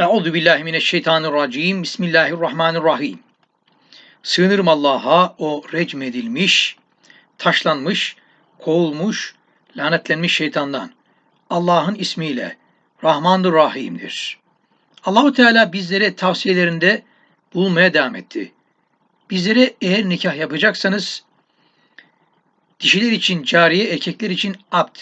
Euzu billahi mineşşeytanirracim. Bismillahirrahmanirrahim. Sığınırım Allah'a o recm edilmiş, taşlanmış, kovulmuş, lanetlenmiş şeytandan. Allah'ın ismiyle Rahmandır Rahim'dir. Allahu Teala bizlere tavsiyelerinde bulunmaya devam etti. Bizlere eğer nikah yapacaksanız dişiler için cariye, erkekler için abd.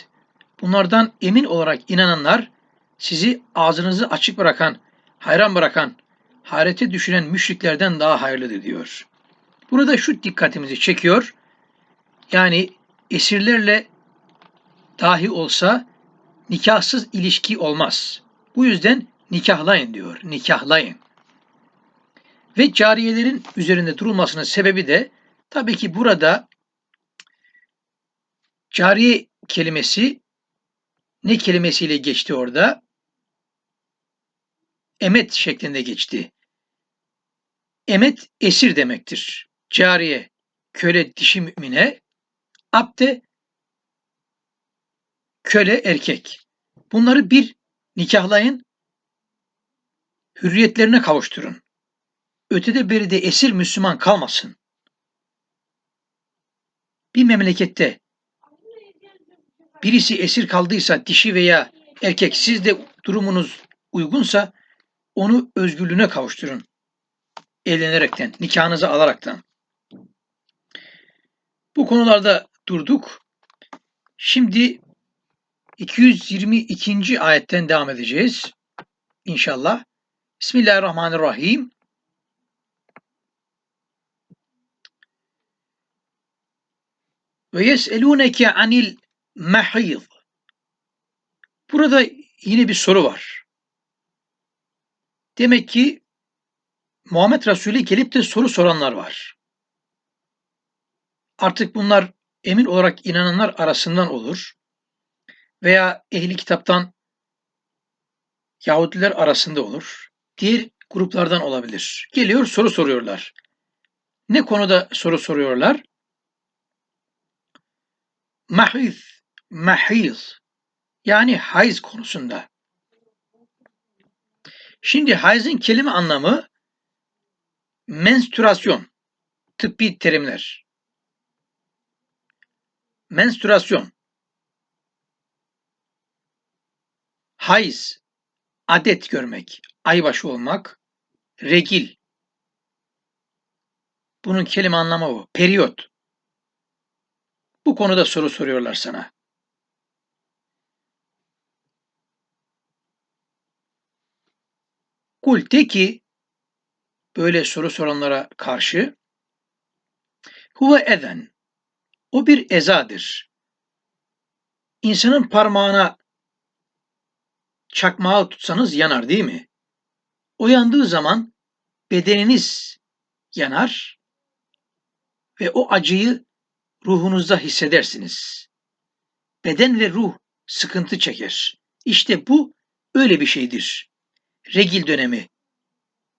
Bunlardan emin olarak inananlar sizi ağzınızı açık bırakan, hayran bırakan, hayrete düşüren müşriklerden daha hayırlıdır diyor. Burada şu dikkatimizi çekiyor. Yani esirlerle dahi olsa nikahsız ilişki olmaz. Bu yüzden nikahlayın diyor. Nikahlayın. Ve cariyelerin üzerinde durulmasının sebebi de tabii ki burada cariye kelimesi ne kelimesiyle geçti orada? Emet şeklinde geçti. Emet esir demektir. Cariye, köle dişi mümine, abde köle erkek. Bunları bir nikahlayın, hürriyetlerine kavuşturun. Ötede beri de esir Müslüman kalmasın. Bir memlekette birisi esir kaldıysa dişi veya erkek siz de durumunuz uygunsa onu özgürlüğüne kavuşturun. Evlenerekten, nikahınızı alaraktan. Bu konularda durduk. Şimdi 222. ayetten devam edeceğiz. İnşallah. Bismillahirrahmanirrahim. Ve yes'elûneke anil mahîz. Burada yine bir soru var. Demek ki Muhammed Resulü gelip de soru soranlar var. Artık bunlar emin olarak inananlar arasından olur veya ehli kitaptan Yahudiler arasında olur. Diğer gruplardan olabilir. Geliyor soru soruyorlar. Ne konuda soru soruyorlar? Mahiz, mahiz yani hayız konusunda. Şimdi hayızın kelime anlamı menstrüasyon, tıbbi terimler. Menstrüasyon, hayız, adet görmek, aybaşı olmak, regil. Bunun kelime anlamı bu. Periyot. Bu konuda soru soruyorlar sana. Kul de ki böyle soru soranlara karşı huve eden o bir ezadır. İnsanın parmağına çakmağı tutsanız yanar değil mi? O yandığı zaman bedeniniz yanar ve o acıyı ruhunuzda hissedersiniz. Beden ve ruh sıkıntı çeker. İşte bu öyle bir şeydir. Regil dönemi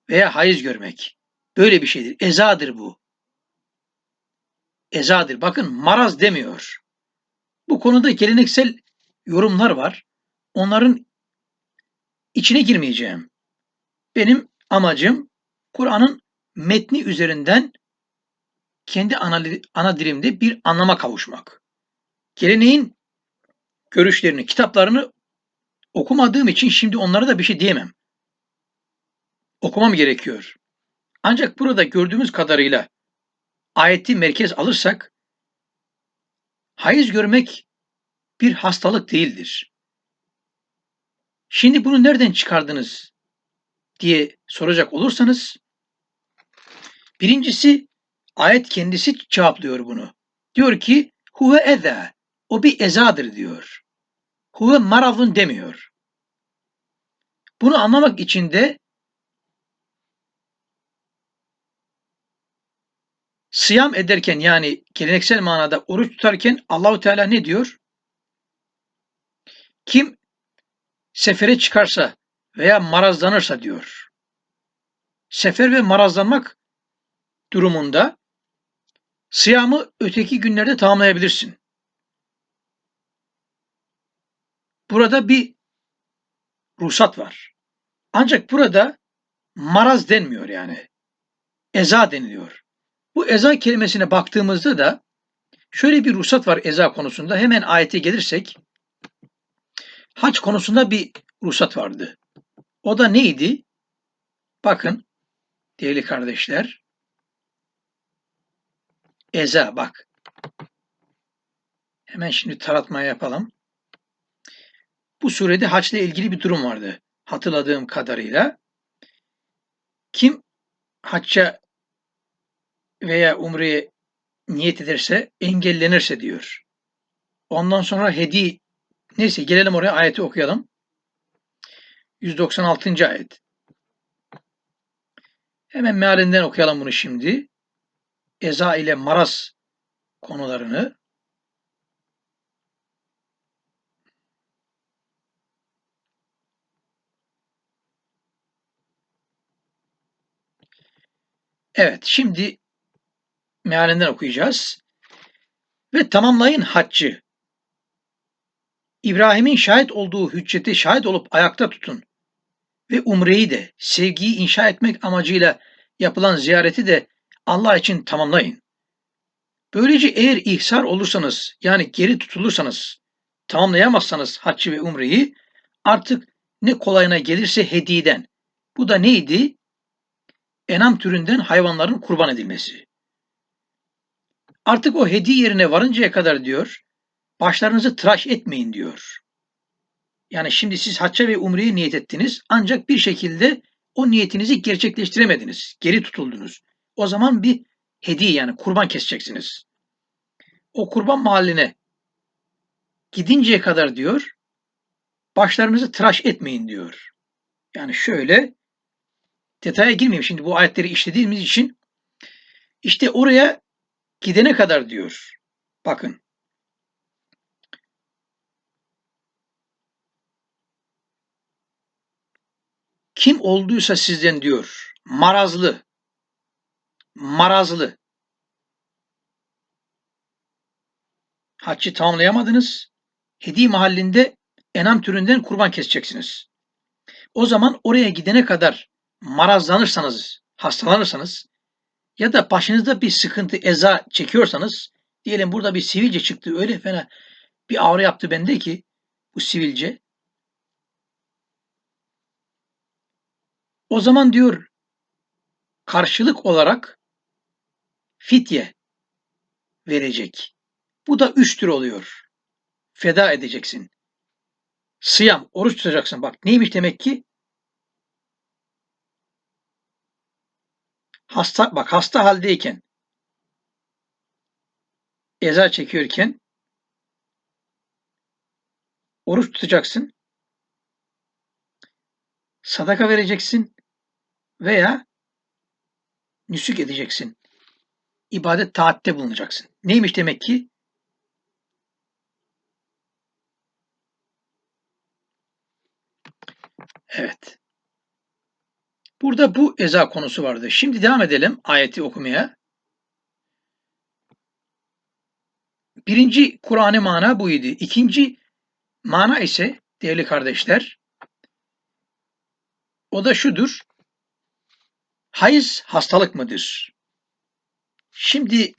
veya hayız görmek böyle bir şeydir. Ezadır bu. Ezadır. Bakın maraz demiyor. Bu konuda geleneksel yorumlar var. Onların içine girmeyeceğim. Benim amacım Kur'an'ın metni üzerinden kendi ana, ana dilimde bir anlama kavuşmak. Geleneğin görüşlerini, kitaplarını okumadığım için şimdi onlara da bir şey diyemem. Okumam gerekiyor. Ancak burada gördüğümüz kadarıyla ayeti merkez alırsak hayız görmek bir hastalık değildir. Şimdi bunu nereden çıkardınız diye soracak olursanız birincisi ayet kendisi cevaplıyor bunu. Diyor ki huve eza o bir ezadır diyor. Huve marazun demiyor. Bunu anlamak için de Sıyam ederken yani geleneksel manada oruç tutarken Allahu Teala ne diyor? Kim sefere çıkarsa veya marazlanırsa diyor. Sefer ve marazlanmak durumunda sıyamı öteki günlerde tamamlayabilirsin. Burada bir ruhsat var. Ancak burada maraz denmiyor yani. Eza deniliyor. Bu eza kelimesine baktığımızda da şöyle bir ruhsat var eza konusunda. Hemen ayete gelirsek hac konusunda bir ruhsat vardı. O da neydi? Bakın değerli kardeşler. Eza bak. Hemen şimdi taratma yapalım. Bu surede haçla ilgili bir durum vardı. Hatırladığım kadarıyla. Kim hacca veya umreye niyet ederse engellenirse diyor. Ondan sonra hedi neyse gelelim oraya ayeti okuyalım. 196. ayet. Hemen mealinden okuyalım bunu şimdi. Eza ile maraz konularını. Evet, şimdi mealinden okuyacağız. Ve tamamlayın haccı. İbrahim'in şahit olduğu hücceti şahit olup ayakta tutun. Ve umreyi de sevgiyi inşa etmek amacıyla yapılan ziyareti de Allah için tamamlayın. Böylece eğer ihsar olursanız yani geri tutulursanız tamamlayamazsanız haccı ve umreyi artık ne kolayına gelirse hediyeden. Bu da neydi? Enam türünden hayvanların kurban edilmesi. Artık o hediye yerine varıncaya kadar diyor, başlarınızı tıraş etmeyin diyor. Yani şimdi siz hacca ve umreye niyet ettiniz ancak bir şekilde o niyetinizi gerçekleştiremediniz. Geri tutuldunuz. O zaman bir hediye yani kurban keseceksiniz. O kurban mahalline gidinceye kadar diyor başlarınızı tıraş etmeyin diyor. Yani şöyle detaya girmeyeyim şimdi bu ayetleri işlediğimiz için işte oraya gidene kadar diyor. Bakın. Kim olduysa sizden diyor marazlı marazlı haccı tamamlayamadınız. Hediye mahallinde enam türünden kurban keseceksiniz. O zaman oraya gidene kadar marazlanırsanız, hastalanırsanız ya da başınızda bir sıkıntı, eza çekiyorsanız diyelim burada bir sivilce çıktı öyle fena bir ağrı yaptı bende ki bu sivilce. O zaman diyor karşılık olarak fitye verecek. Bu da üç tür oluyor. Feda edeceksin. Sıyam, oruç tutacaksın. Bak neymiş demek ki? Hasta, bak hasta haldeyken, eza çekiyorken oruç tutacaksın, sadaka vereceksin veya nüsük edeceksin. İbadet taatte bulunacaksın. Neymiş demek ki? Evet. Burada bu eza konusu vardı. Şimdi devam edelim ayeti okumaya. Birinci Kur'an'ı mana buydu. İkinci mana ise değerli kardeşler o da şudur. Hayız hastalık mıdır? Şimdi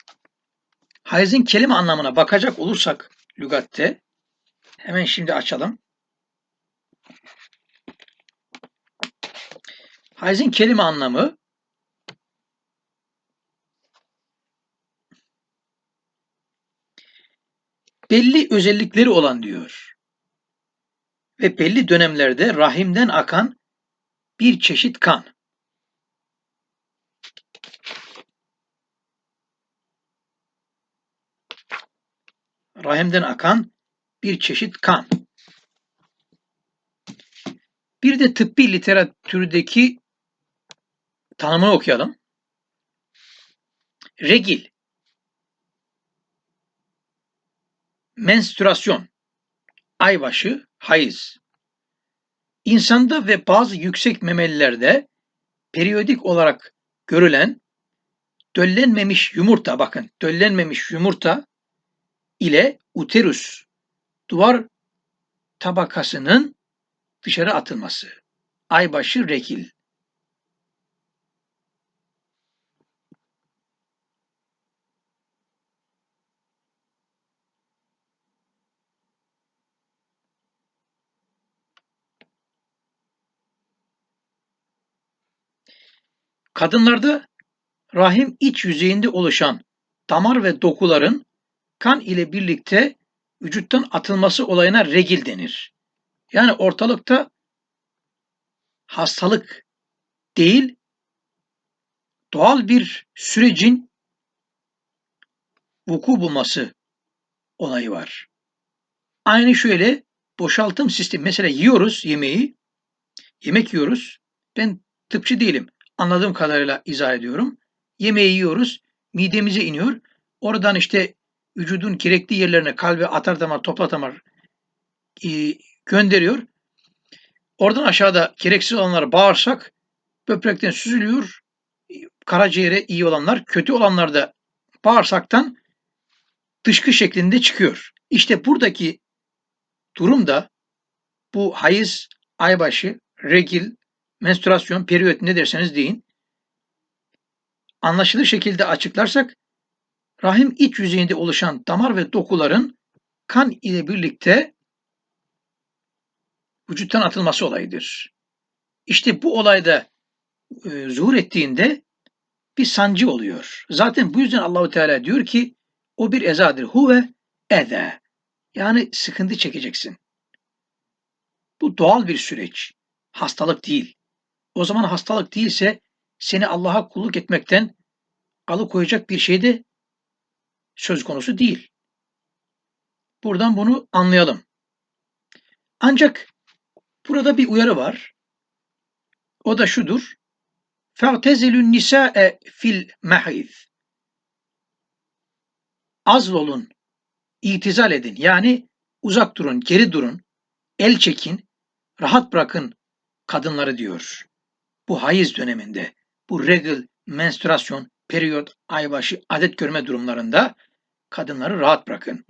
hayızın kelime anlamına bakacak olursak lügatte hemen şimdi açalım. Hayz'in kelime anlamı belli özellikleri olan diyor. Ve belli dönemlerde rahimden akan bir çeşit kan. Rahimden akan bir çeşit kan. Bir de tıbbi literatürdeki Tanımını okuyalım. Regil menstrüasyon aybaşı hayız İnsanda ve bazı yüksek memelilerde periyodik olarak görülen döllenmemiş yumurta bakın döllenmemiş yumurta ile uterus duvar tabakasının dışarı atılması. aybaşı rekil. Kadınlarda rahim iç yüzeyinde oluşan damar ve dokuların kan ile birlikte vücuttan atılması olayına regil denir. Yani ortalıkta hastalık değil, doğal bir sürecin vuku bulması olayı var. Aynı şöyle boşaltım sistemi. Mesela yiyoruz yemeği, yemek yiyoruz. Ben tıpçı değilim. Anladığım kadarıyla izah ediyorum. Yemeği yiyoruz, midemize iniyor. Oradan işte vücudun gerekli yerlerine kalbe atar damar, toplar damar e, gönderiyor. Oradan aşağıda gereksiz olanlar bağırsak böbrekten süzülüyor. Karaciğere iyi olanlar, kötü olanlar da bağırsaktan dışkı şeklinde çıkıyor. İşte buradaki durumda bu hayız, aybaşı, regil, menstruasyon, periyot ne derseniz deyin. Anlaşılır şekilde açıklarsak rahim iç yüzeyinde oluşan damar ve dokuların kan ile birlikte vücuttan atılması olayıdır. İşte bu olayda e, zuhur ettiğinde bir sancı oluyor. Zaten bu yüzden Allahu Teala diyor ki o bir ezadır. Huve eze. Yani sıkıntı çekeceksin. Bu doğal bir süreç. Hastalık değil. O zaman hastalık değilse seni Allah'a kulluk etmekten alıkoyacak bir şey de söz konusu değil. Buradan bunu anlayalım. Ancak burada bir uyarı var. O da şudur. فَاَعْتَزِلُ النِّسَاءَ fil مَحِذ Azl olun, itizal edin. Yani uzak durun, geri durun, el çekin, rahat bırakın kadınları diyor. Bu hayız döneminde, bu regl, menstruasyon, periyot, aybaşı, adet görme durumlarında kadınları rahat bırakın.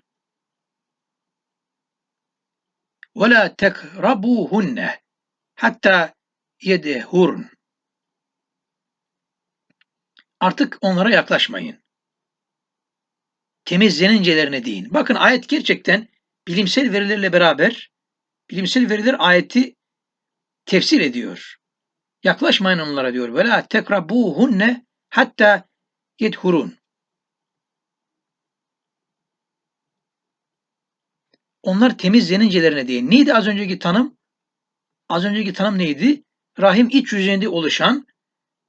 وَلَا تَقْرَبُوهُنَّ hatta yedehurn. Artık onlara yaklaşmayın. Temizlenincelerine deyin. Bakın ayet gerçekten bilimsel verilerle beraber bilimsel veriler ayeti tefsir ediyor. Yaklaşmayın onlara diyor. Ve la tekrabuhunne hatta yedhurun. Onlar temizlenincelerine diye. Neydi az önceki tanım? Az önceki tanım neydi? Rahim iç yüzeyinde oluşan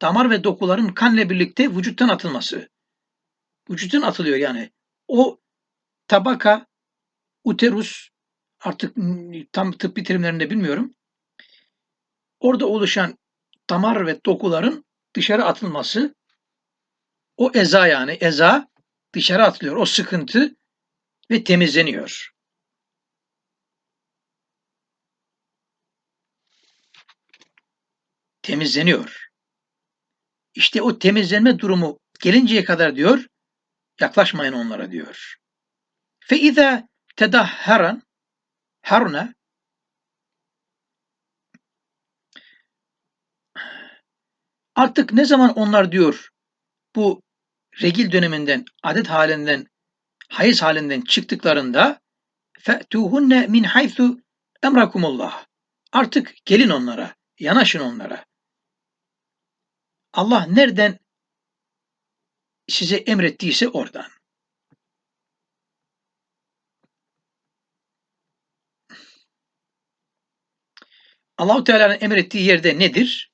damar ve dokuların kanla birlikte vücuttan atılması. Vücuttan atılıyor yani. O tabaka, uterus, artık tam tıbbi terimlerinde bilmiyorum. Orada oluşan damar ve dokuların dışarı atılması o eza yani eza dışarı atılıyor. O sıkıntı ve temizleniyor. Temizleniyor. İşte o temizlenme durumu gelinceye kadar diyor, yaklaşmayın onlara diyor. Fe izâ tedahharan haruna Artık ne zaman onlar diyor bu regil döneminden, adet halinden, hayız halinden çıktıklarında fe'tuhunne min haythu emrakumullah. Artık gelin onlara, yanaşın onlara. Allah nereden size emrettiyse oradan. Allahu Teala'nın emrettiği yerde nedir?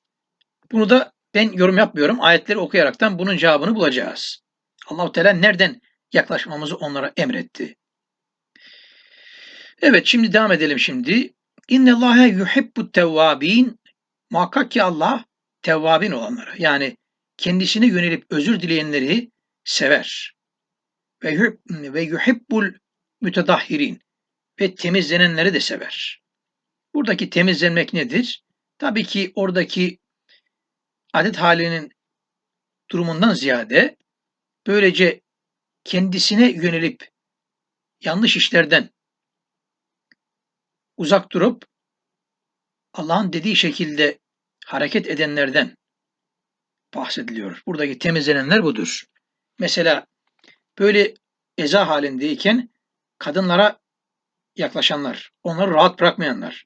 Bunu da ben yorum yapmıyorum. Ayetleri okuyaraktan bunun cevabını bulacağız. Allahu Teala nereden yaklaşmamızı onlara emretti. Evet şimdi devam edelim şimdi. İnne Allahe yuhibbu tevvabin. Muhakkak ki Allah tevvabin olanları yani kendisine yönelip özür dileyenleri sever. Ve ve yuhibbul mütedahhirin ve temizlenenleri de sever. Buradaki temizlenmek nedir? Tabii ki oradaki adet halinin durumundan ziyade böylece kendisine yönelip yanlış işlerden uzak durup Allah'ın dediği şekilde hareket edenlerden bahsediliyor. Buradaki temizlenenler budur. Mesela böyle eza halindeyken kadınlara yaklaşanlar, onları rahat bırakmayanlar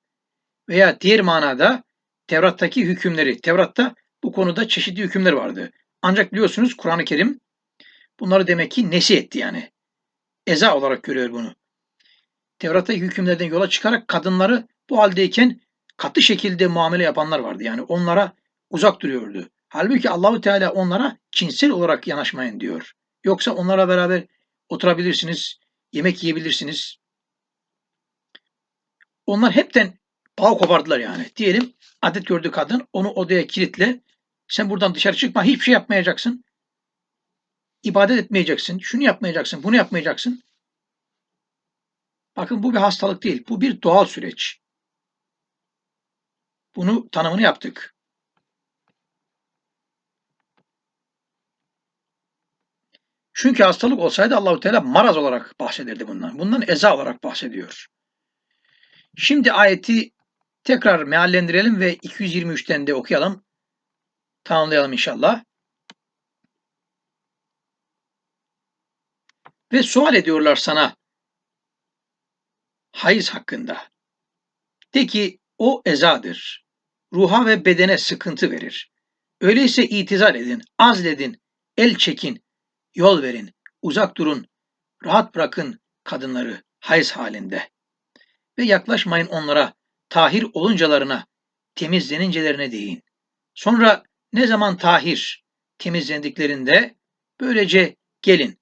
veya diğer manada Tevrat'taki hükümleri, Tevrat'ta bu konuda çeşitli hükümler vardı. Ancak biliyorsunuz Kur'an-ı Kerim bunları demek ki nesi etti yani. Eza olarak görüyor bunu. Tevrat'taki hükümlerden yola çıkarak kadınları bu haldeyken katı şekilde muamele yapanlar vardı. Yani onlara uzak duruyordu. Halbuki Allahu Teala onlara cinsel olarak yanaşmayın diyor. Yoksa onlara beraber oturabilirsiniz, yemek yiyebilirsiniz. Onlar hepten bağ kopardılar yani. Diyelim adet gördü kadın, onu odaya kilitle. Sen buradan dışarı çıkma, hiçbir şey yapmayacaksın. İbadet etmeyeceksin, şunu yapmayacaksın, bunu yapmayacaksın. Bakın bu bir hastalık değil, bu bir doğal süreç. Bunu tanımını yaptık. Çünkü hastalık olsaydı Allahu Teala maraz olarak bahsederdi bundan. Bundan eza olarak bahsediyor. Şimdi ayeti tekrar meallendirelim ve 223'ten de okuyalım. Tamamlayalım inşallah. Ve sual ediyorlar sana hayız hakkında. De ki o ezadır. Ruha ve bedene sıkıntı verir. Öyleyse itizar edin, azledin, el çekin, yol verin, uzak durun, rahat bırakın kadınları hayız halinde. Ve yaklaşmayın onlara, tahir oluncalarına, temizlenincelerine deyin. Sonra ne zaman tahir, temizlendiklerinde böylece gelin,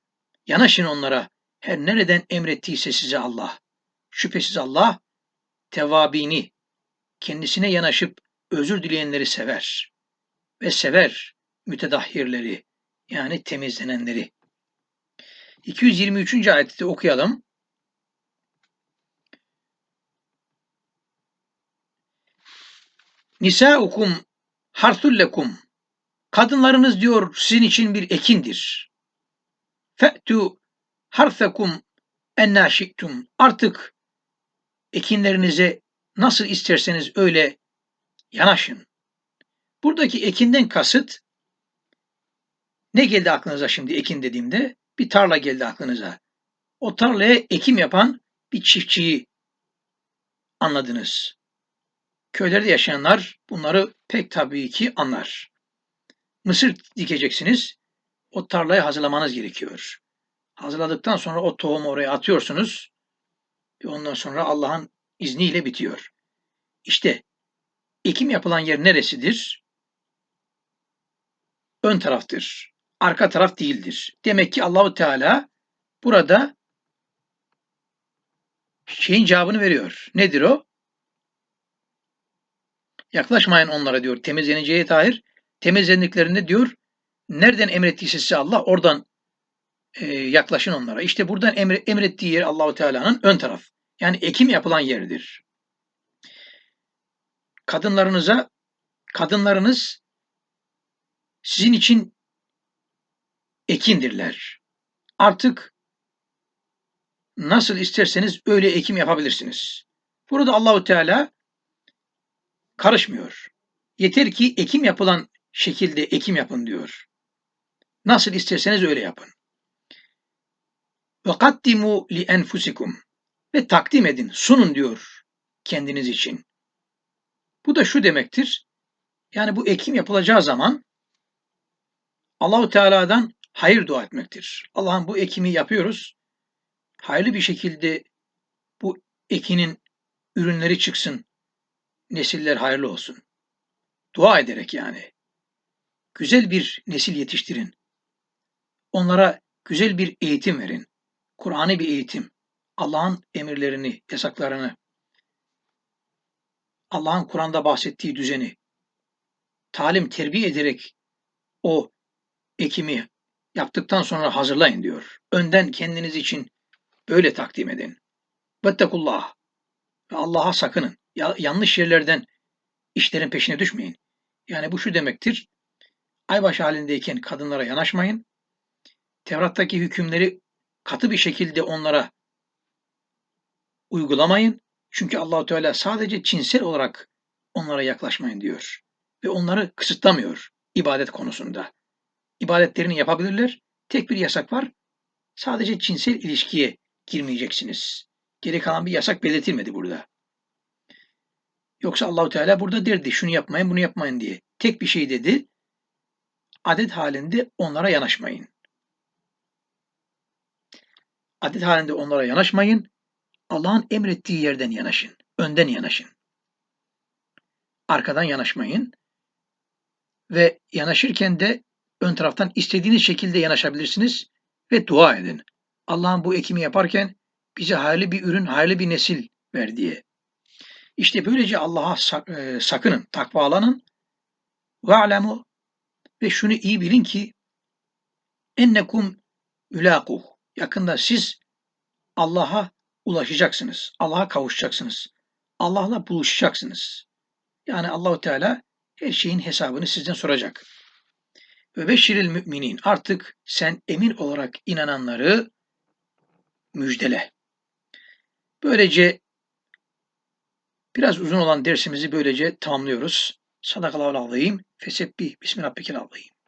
yanaşın onlara, her nereden emrettiyse size Allah. Şüphesiz Allah, tevabini, kendisine yanaşıp özür dileyenleri sever ve sever mütedahhirleri yani temizlenenleri. 223. ayette okuyalım. Nisaukum harsullekum Kadınlarınız diyor sizin için bir ekindir. Fe'tu harfekum enna şiktum. Artık ekinlerinize nasıl isterseniz öyle yanaşın. Buradaki ekinden kasıt ne geldi aklınıza şimdi ekin dediğimde? Bir tarla geldi aklınıza. O tarlaya ekim yapan bir çiftçiyi anladınız. Köylerde yaşayanlar bunları pek tabii ki anlar. Mısır dikeceksiniz. O tarlayı hazırlamanız gerekiyor. Hazırladıktan sonra o tohumu oraya atıyorsunuz. Ve ondan sonra Allah'ın izniyle bitiyor. İşte ekim yapılan yer neresidir? Ön taraftır. Arka taraf değildir. Demek ki Allahu Teala burada şeyin cevabını veriyor. Nedir o? Yaklaşmayın onlara diyor. Temizleneceği tahir. Temizlendiklerinde diyor nereden emrettiyse size Allah oradan e, yaklaşın onlara. İşte buradan emre, emrettiği yer Allahu Teala'nın ön taraf. Yani ekim yapılan yerdir. Kadınlarınıza kadınlarınız sizin için ekindirler. Artık nasıl isterseniz öyle ekim yapabilirsiniz. Burada Allahu Teala karışmıyor. Yeter ki ekim yapılan şekilde ekim yapın diyor. Nasıl isterseniz öyle yapın. Ve kaddimu li enfusikum ve takdim edin, sunun diyor kendiniz için. Bu da şu demektir. Yani bu ekim yapılacağı zaman Allahu Teala'dan hayır dua etmektir. Allah'ım bu ekimi yapıyoruz. Hayırlı bir şekilde bu ekinin ürünleri çıksın. Nesiller hayırlı olsun. Dua ederek yani. Güzel bir nesil yetiştirin. Onlara güzel bir eğitim verin. Kur'an'ı bir eğitim. Allah'ın emirlerini, yasaklarını, Allah'ın Kur'an'da bahsettiği düzeni talim, terbiye ederek o ekimi yaptıktan sonra hazırlayın diyor. Önden kendiniz için böyle takdim edin. Vettekullah. Ve Allah'a sakının. Ya, yanlış yerlerden işlerin peşine düşmeyin. Yani bu şu demektir. Aybaşı halindeyken kadınlara yanaşmayın. Tevrat'taki hükümleri katı bir şekilde onlara uygulamayın. Çünkü Allahu Teala sadece cinsel olarak onlara yaklaşmayın diyor. ve onları kısıtlamıyor ibadet konusunda. İbadetlerini yapabilirler. Tek bir yasak var. Sadece cinsel ilişkiye girmeyeceksiniz. Geri kalan bir yasak belirtilmedi burada. Yoksa Allahu Teala burada derdi şunu yapmayın bunu yapmayın diye. Tek bir şey dedi. Adet halinde onlara yanaşmayın. Adet halinde onlara yanaşmayın. Allah'ın emrettiği yerden yanaşın. Önden yanaşın. Arkadan yanaşmayın. Ve yanaşırken de ön taraftan istediğiniz şekilde yanaşabilirsiniz ve dua edin. Allah'ın bu ekimi yaparken bize hayırlı bir ürün, hayırlı bir nesil ver diye. İşte böylece Allah'a e, sakının, takvalanın. Ve alemu ve şunu iyi bilin ki ennekum ülâkuh. Yakında siz Allah'a ulaşacaksınız. Allah'a kavuşacaksınız. Allah'la buluşacaksınız. Yani Allahu Teala her şeyin hesabını sizden soracak. Ve beşiril müminin. Artık sen emin olarak inananları müjdele. Böylece biraz uzun olan dersimizi böylece tamamlıyoruz. Sadakallahu azim. Fesebbih. Bismillahirrahmanirrahim.